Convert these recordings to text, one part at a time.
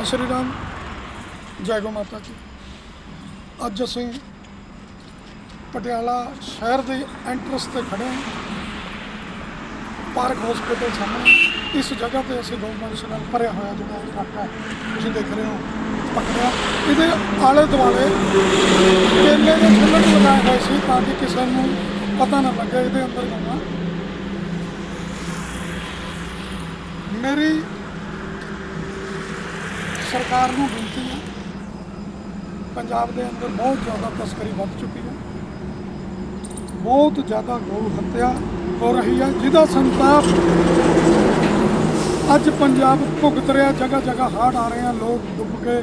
ਜੈ ਸ਼੍ਰੀ ਰਾਮ ਜੈ ਗੋ ਮਾਤਾ ਕੀ ਅੱਜ ਅਸੀਂ ਪਟਿਆਲਾ ਸ਼ਹਿਰ ਦੇ ਐਂਟਰਸ ਤੇ ਖੜੇ ਹਾਂ। ਪਾਰਕ ਹਸਪੀਟਲ ਸਾਹਮਣੇ। ਇਸ ਜਗ੍ਹਾ ਤੇ ਅਸੀਂ ਗਊਵੰਸ਼ ਨਾਲ ਭਰਿਆ ਹੋਇਆ ਜਿਹੜਾ ਇਲਾਕਾ ਤੁਸੀਂ ਦੇਖ ਰਹੇ ਹੋ ਪਕੜਿਆ ਇਹਦੇ ਆਲੇ ਦੁਆਲੇ ਕੇਲੇ ਦੇ ਛਿੱਲੜ ਲਗਾਏ ਹੋਏ ਸੀ ਤਾਂ ਕਿ ਕਿਸੇ ਨੂੰ ਪਤਾ ਨਾ ਲੱਗੇ, ਇਹਦੇ ਅੰਦਰ ਜਾਣਾ ਮੇਰੀ ਸਰਕਾਰ ਨੂੰ ਬੇਨਤੀ ਹੈ, ਪੰਜਾਬ ਦੇ ਅੰਦਰ ਬਹੁਤ ਜ਼ਿਆਦਾ ਤਸਕਰੀ ਵੱਧ ਚੁੱਕੀ ਹੈ। ਬਹੁਤ ਜ਼ਿਆਦਾ ਗਊ ਹੱਤਿਆ ਹੋ ਰਹੀ ਹੈ, ਜਿਹਦਾ ਸੰਤਾਪ ਅੱਜ ਪੰਜਾਬ ਭੁਗਤ ਰਿਹਾ ਜਗ੍ਹਾ ਜਗ੍ਹਾ ਹੜ੍ਹ ਆ ਰਹੇ ਆ, ਲੋਕ ਡੁੱਬ ਕੇ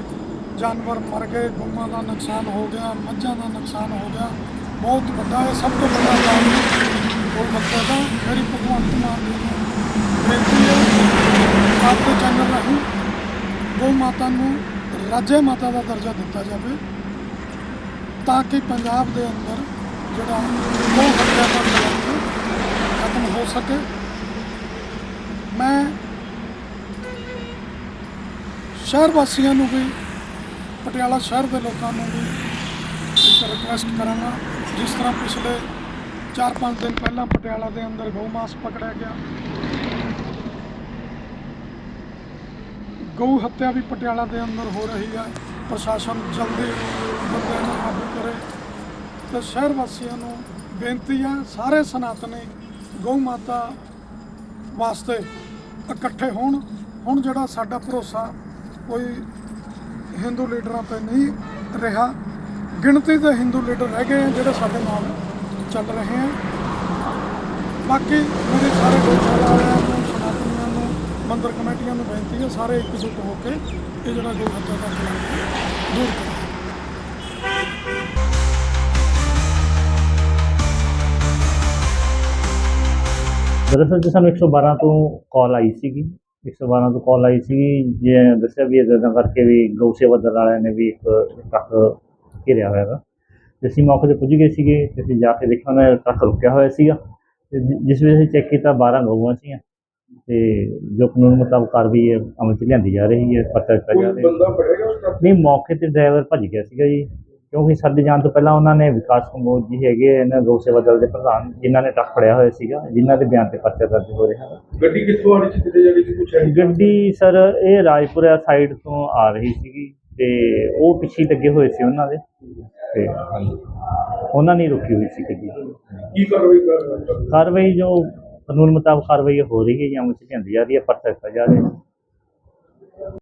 ਜਾਨਵਰ ਮਰ ਗਏ ਗਊਆਂ ਦਾ ਨੁਕਸਾਨ ਹੋ ਗਿਆ, ਮੱਝਾਂ ਦਾ ਨੁਕਸਾਨ ਹੋ ਗਿਆ। ਬਹੁਤ ਵੱਡਾ ਹੈ ਸਭ ਤੋਂ ਵੱਡਾ ਕਾਰਨ ਗਊ ਹੱਤਿਆ ਦਾ, ਮੇਰੀ ਭਗਵੰਤ ਮਾਨ ਜੀ ਨੂੰ ਬੇਨਤੀ ਹੈ, ਆਪ ਚੈਨਲ ਰਾਹੀਂ ਗਊ ਮਾਤਾ ਨੂੰ ਰਾਜੇ ਮਾਤਾ ਦਾ ਦਰਜਾ ਦਿੱਤਾ ਜਾਵੇ ਤਾਂ ਕਿ ਪੰਜਾਬ ਦੇ ਅੰਦਰ ਜਿਹੜਾ ਗਊ ਹੱਤਿਆ ਦਾ ਕਲੰਕ ਖਤਮ ਹੋ ਸਕੇ। ਮੈਂ ਸ਼ਹਿਰ ਵਾਸੀਆਂ ਨੂੰ ਵੀ, ਪਟਿਆਲਾ ਸ਼ਹਿਰ ਦੇ ਲੋਕਾਂ ਨੂੰ ਵੀ ਇੱਕ ਰਿਕੁਐਸਟ ਕਰਾਂਗਾ। ਜਿਸ ਤਰ੍ਹਾਂ ਪਿਛਲੇ 4-5 ਦਿਨ ਪਹਿਲਾਂ ਪਟਿਆਲਾ ਦੇ ਅੰਦਰ ਗਊ ਮਾਸ ਪਕੜਿਆ ਗਿਆ ਗਊ ਹੱਤਿਆ ਵੀ ਪਟਿਆਲਾ ਦੇ ਅੰਦਰ ਹੋ ਰਹੀ ਹੈ। ਪ੍ਰਸ਼ਾਸਨ ਜਲਦੀ ਬੰਦਿਆਂ ਨੂੰ ਕਾਬੂ ਕਰੇ। ਤੇ ਸ਼ਹਿਰ ਵਾਸੀਆਂ ਨੂੰ ਬੇਨਤੀ ਹੈ, ਸਾਰੇ ਸਨਾਤਨੀ ਗਊ ਮਾਤਾ ਵਾਸਤੇ ਇਕੱਠੇ ਹੋਣ। ਹੁਣ ਜਿਹੜਾ ਸਾਡਾ ਭਰੋਸਾ ਕੋਈ ਹਿੰਦੂ ਲੀਡਰਾਂ ਤੇ ਨਹੀਂ ਰਿਹਾ, ਗਿਣਤੀ ਦੇ ਹਿੰਦੂ ਲੀਡਰ ਰਹਿ ਗਏ ਜਿਹੜੇ ਸਾਡੇ ਨਾਲ ਚੱਲ ਰਹੇ ਆ। ਬਾਕੀ ਮੇਰੇ ਸਾਰੇ ਗਊਸ਼ਾਲਾ ਵਾਲਿਆਂ ਮੰਦਰ ਕਮੇਟੀਆਂ ਨੂੰ ਬੇਨਤੀ ਹੈ ਸਾਰੇ ਇਕਜੁੱਟ ਹੋ ਕੇ ਇਹ ਜਿਹੜਾ ਗਊ ਹੱਤਿਆ ਦਾ ਕਲੰਕ ਦੂਰ ਕਰੋ। ਦਰਅਸਲ ਜੀ ਸਾਨੂੰ 112 ਤੋਂ ਕਾਲ ਆਈ ਸੀਗੀ। 112 ਤੋਂ ਕਾਲ ਆਈ ਸੀ ਜੇ ਦੱਸਿਆ ਵੀ ਇਦਾਂ ਕਰਕੇ ਵੀ ਗਊ ਸੇਵਾ ਦਲ ਵਾਲਿਆਂ ਨੇ ਵੀ ਇੱਕ ਟਰੱਕ ਘੇਰਿਆ ਹੋਇਆ ਹੈਗਾ ਤੇ ਅਸੀਂ ਮੌਕੇ ਤੇ ਪੁੱਜ ਗਏ ਸੀਗੇ ਤੇ ਅਸੀਂ ਜਾ ਕੇ ਦੇਖਿਆ, ਉਹਨਾਂ ਦਾ ਟਰੱਕ ਰੁਕਿਆ ਹੋਇਆ ਸੀਗਾ। ਤੇ ਜਿਸ ਵੇਲੇ ਅਸੀਂ ਚੈੱਕ ਕੀਤਾ 12 ਗਊਆਂ ਸੀਗੀਆਂ। ਤੇ ਜੋ ਕਾਨੂੰਨ ਮੁਤਾਬਕ ਕਾਰਵਾਈ ਹੈ ਅਮਲ ਚ ਲਿਆਂਦੀ ਜਾ ਰਹੀ ਹੈ ਪਤਾ ਦਿੱਤਾ ਜਾ ਕੋਈ ਰਿਹਾ। ਬੰਦਾ ਫੜੇਗਾ ਉਸ ਦਾ ਨਹੀਂ ਮੌਕੇ ਤੇ ਡਰਾਈਵਰ ਭੱਜ ਗਿਆ ਸੀਗਾ ਜੀ ਕਿਉਂਕਿ ਸਾਡੇ ਜਾਣ ਤੋਂ ਪਹਿਲਾਂ ਉਹਨਾਂ ਨੇ ਵਿਕਾਸ ਕੰਬੋਜ ਜੀ ਹੈਗੇ ਆ ਇਹਨਾਂ ਗਊ ਸੇਵਾ ਦਲ ਦੇ ਪ੍ਰਧਾਨ ਜਿਨ੍ਹਾਂ ਨੇ ਟਰੱਕ ਫੜਿਆ ਹੋਇਆ ਸੀਗਾ ਜਿਨ੍ਹਾਂ ਦੇ ਬਿਆਨ ਤੇ ਪਰਚਾ ਦਰਜ ਹੋ ਰਿਹਾ ਹੈ। ਗੱਡੀ ਕਿੱਥੋਂ ਆ ਰਹੀ ਸੀ ਕਿਤੇ ਜਾ ਰਹੀ ਸੀ ਕੁਛ ਹੈ? ਗੱਡੀ ਸਰ ਇਹ ਰਾਜਪੁਰਾ ਸਾਈਡ ਤੋਂ ਆ ਰਹੀ ਸੀਗੀ ਤੇ ਉਹ ਪਿੱਛੇ ਹੀ ਲੱਗੇ ਹੋਏ ਸੀ ਉਹਨਾਂ ਦੇ। ਤੇ ਉਹਨਾਂ ਨੇ ਰੁਕੀ ਹੋਈ ਸੀ ਗੱਡੀ। ਕੀ ਕਾਰਵਾਈ ਕਰ ਰਹੇ ਹੋ? ਕਾਰਵਾਈ ਜੋ ਕਾਨੂੰਨ ਮੁਤਾਬਕ ਕਾਰਵਾਈ ਹੋ ਰਹੀ ਹੈ ਜਾਂ ਅਮਲ ਲਿਆਂਦੀ ਜਾ ਰਹੀ ਹੈ ਪਰਚਾ ਦਿੱਤਾ ਜਾ ਰਿਹਾ